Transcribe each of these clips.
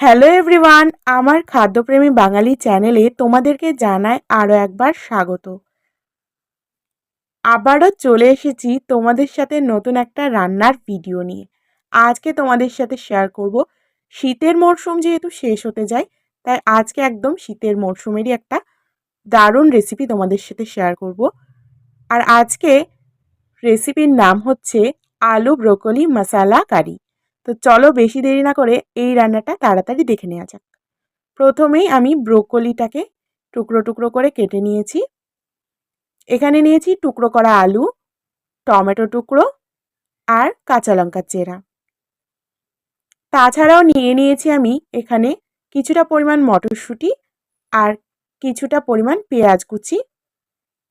Hello everyone আমার খাদ্যপ্রেমী বাঙালি চ্যানেলে তোমাদেরকে জানায় আরও একবার স্বাগত। আবারও চলে এসেছি তোমাদের সাথে নতুন একটা রান্নার ভিডিও নিয়ে। আজকে তোমাদের সাথে শেয়ার করব, শীতের মরশুম যেহেতু শেষ হতে যায়, তাই আজকে একদম শীতের মরশুমেরই একটা দারুণ রেসিপি তোমাদের সাথে শেয়ার করব। আর আজকে রেসিপির নাম হচ্ছে আলু ব্রোকলি মশালা কারি। তো চলো বেশি দেরি না করে এই রান্নাটা তাড়াতাড়ি দেখে নেওয়া যাক। প্রথমেই আমি ব্রোকলিটাকে টুকরো টুকরো করে কেটে নিয়েছি। এখানে নিয়েছি টুকরো করা আলু, টমেটো টুকরো আর কাঁচা লঙ্কার চেরা। তাছাড়াও নিয়ে নিয়েছি আমি এখানে কিছুটা পরিমাণ মটরশুঁটি আর কিছুটা পরিমাণ পেঁয়াজ কুচি।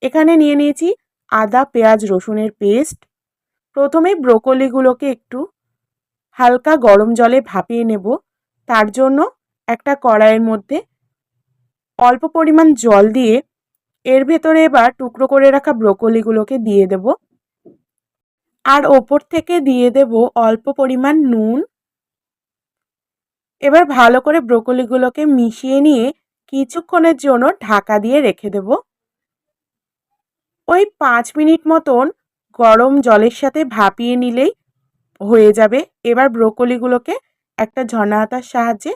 এখানে নিয়ে নিয়েছি আদা, পেঁয়াজ, রসুনের পেস্ট। প্রথমে ব্রোকলিগুলোকে একটু হালকা গরম জলে ভাপিয়ে নেব। তার জন্য একটা কড়াইয়ের মধ্যে অল্প পরিমাণ জল দিয়ে এর ভেতরে এবার টুকরো করে রাখা ব্রোকলিগুলোকে দিয়ে দেব। আর ওপর থেকে দিয়ে দেব অল্প পরিমাণ নুন। এবার ভালো করে ব্রোকলিগুলোকে মিশিয়ে নিয়ে কিছুক্ষণের জন্য ঢাকা দিয়ে রেখে দেব। ওই পাঁচ মিনিট মতন গরম জলের সাথে ভাপিয়ে নিলেই হয়ে যাবে। এবার ব্রোকলিগুলোকে একটা ঝর্ণা হাতার সাহায্যে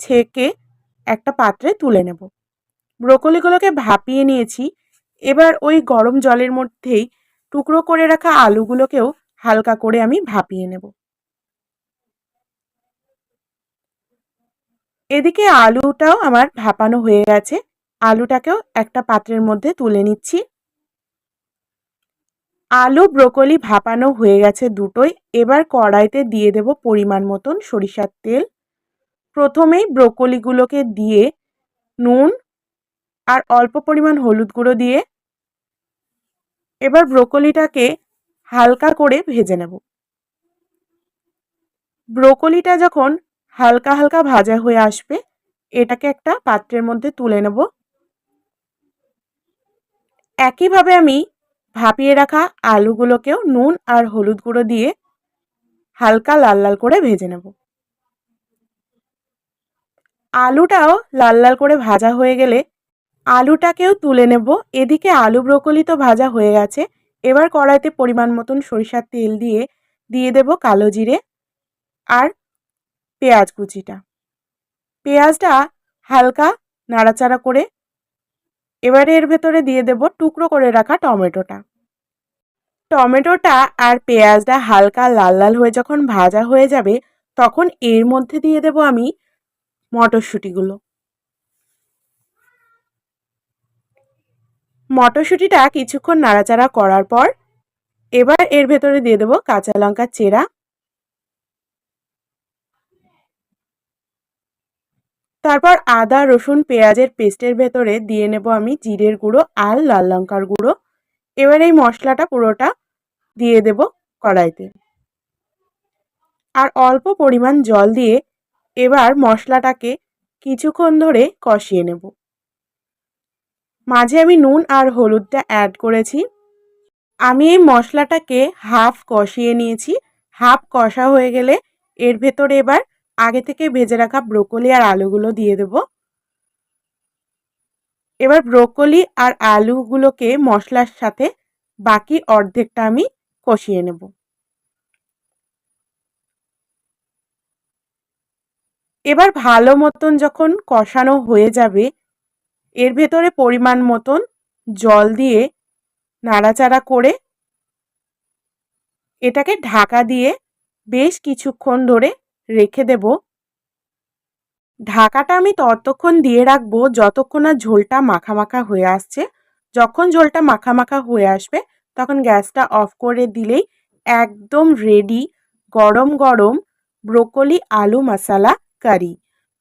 ছেঁকে একটা পাত্রে তুলে নেব। ব্রোকলিগুলোকে ভাপিয়ে নিয়েছি। এবার ওই গরম জলের মধ্যেই টুকরো করে রাখা আলুগুলোকেও হালকা করে আমি ভাপিয়ে নেব। এদিকে আলুটাও আমার ভাপানো হয়ে গেছে। আলুটাকেও একটা পাত্রের মধ্যে তুলে নিচ্ছি। আলু, ব্রোকলি ভাপানো হয়ে গেছে দুটোই। এবার কড়াইতে দিয়ে দেব পরিমাণ মতন সরিষার তেল। প্রথমেই ব্রোকলিগুলোকে দিয়ে নুন আর অল্প পরিমাণ হলুদ গুঁড়ো দিয়ে এবার ব্রোকলিটাকে হালকা করে ভেজে নেব। ব্রোকলিটা যখন হালকা হালকা ভাজা হয়ে আসবে, এটাকে একটা পাত্রের মধ্যে তুলে নেব। একইভাবে আমি ভাপিয়ে রাখা আলুগুলোকেও নুন আর হলুদ গুঁড়ো দিয়ে হালকা লাল লাল করে ভেজে নেব। আলুটাও লাল লাল করে ভাজা হয়ে গেলে আলুটাকেও তুলে নেব। এদিকে আলু ব্রকলি তো ভাজা হয়ে গেছে। এবার কড়াইতে পরিমাণ মতন সরিষার তেল দিয়ে দিয়ে দেব কালো জিরে আর পেঁয়াজ কুচিটা। পেঁয়াজটা হালকা নাড়াচাড়া করে এবারে এর ভেতরে দিয়ে দেব টুকরো করে রাখা টমেটোটা। টমেটোটা আর পেঁয়াজটা হালকা লাল লাল হয়ে যখন ভাজা হয়ে যাবে, তখন এর মধ্যে দিয়ে দেব আমি মটরশুঁটিগুলো। মটরশুঁটিটা কিছুক্ষণ নাড়াচাড়া করার পর, এবার এর ভেতরে দিয়ে দেবো কাঁচা লঙ্কার চেরা। তারপর আদা, রসুন, পেঁয়াজের পেস্টের ভেতরে দিয়ে নেব আমি জিরের গুঁড়ো আর লাল লঙ্কার গুঁড়ো। এবার এই মশলাটা পুরোটা দিয়ে দেব কড়াইতে। আর অল্প পরিমাণ জল দিয়ে এবার মশলাটাকে কিছুক্ষণ ধরে কষিয়ে নেব। মাঝে আমি নুন আর হলুদটা অ্যাড করেছি। আমি এই মশলাটাকে হাফ কষিয়ে নিয়েছি। হাফ কষা হয়ে গেলে এর ভেতরে এবার আগে থেকে ভেজে রাখা ব্রোকলি আর আলুগুলো দিয়ে দেব। এবার ব্রোকলি আর আলুগুলোকে মশলার সাথে বাকি অর্ধেকটা আমি কষিয়ে নেব। এবার ভালো মতন যখন কষানো হয়ে যাবে, এর ভেতরে পরিমাণ মতন জল দিয়ে নাড়াচাড়া করে এটাকে ঢাকা দিয়ে বেশ কিছুক্ষণ ধরে রেখে দেব। ঢাকাটা আমি ততক্ষণ দিয়ে রাখব যতক্ষণ না ঝোলটা মাখা মাখা হয়ে আসছে। যখন ঝোলটা মাখা মাখা হয়ে আসবে, তখন গ্যাসটা অফ করে দিলেই একদম রেডি গরম গরম ব্রোকলি আলু মশালা কারি।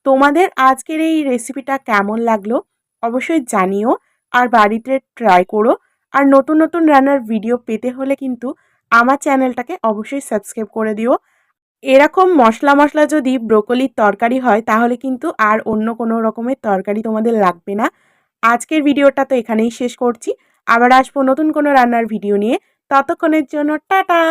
তোমাদের আজকের এই রেসিপিটা কেমন লাগল অবশ্যই জানিও আর বাড়িতে ট্রাই করো। আর নতুন নতুন রান্নার ভিডিও পেতে হলে কিন্তু আমার চ্যানেলটাকে অবশ্যই সাবস্ক্রাইব করে দিও। এরকম মশলা মশলা যদি ব্রোকলির তরকারি হয়, তাহলে কিন্তু আর অন্য কোনো রকমের তরকারি তোমাদের লাগবে না। আজকের ভিডিওটা তো এখানেই শেষ করছি। আবার আসব নতুন কোনো রান্নার ভিডিও নিয়ে। ততক্ষণের জন্য টাটা!